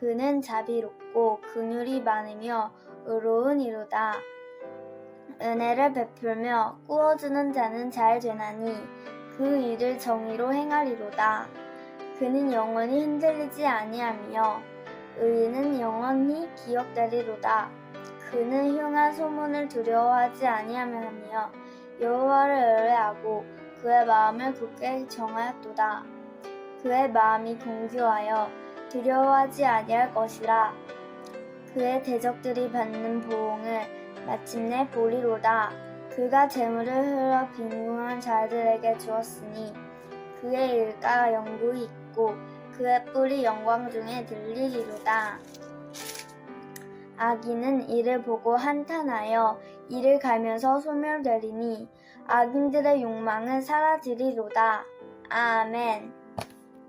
그는 자비롭고 긍휼이 많으며 의로운 이로다. 은혜를 베풀며 꾸어주는 자는 잘 되나니 그 일을 정의로 행하리로다. 그는 영원히 흔들리지 아니하며 의인은 영원히 기억되리로다. 그는 흉한 소문을 두려워하지 아니하며 여호와를 의뢰하고 그의 마음을 굳게 정하였도다. 그의 마음이 공교하여 두려워하지 아니할 것이라. 그의 대적들이 받는 보응을 마침내 보리로다. 그가 재물을 흘러 빈궁한 자들에게 주었으니 그의 일가 영구히 있고 그의 뿔이 영광 중에 들리리로다. 악인은 이를 보고 한탄하여 이를 갈면서 소멸되리니 악인들의 욕망은 사라지리로다. 아멘.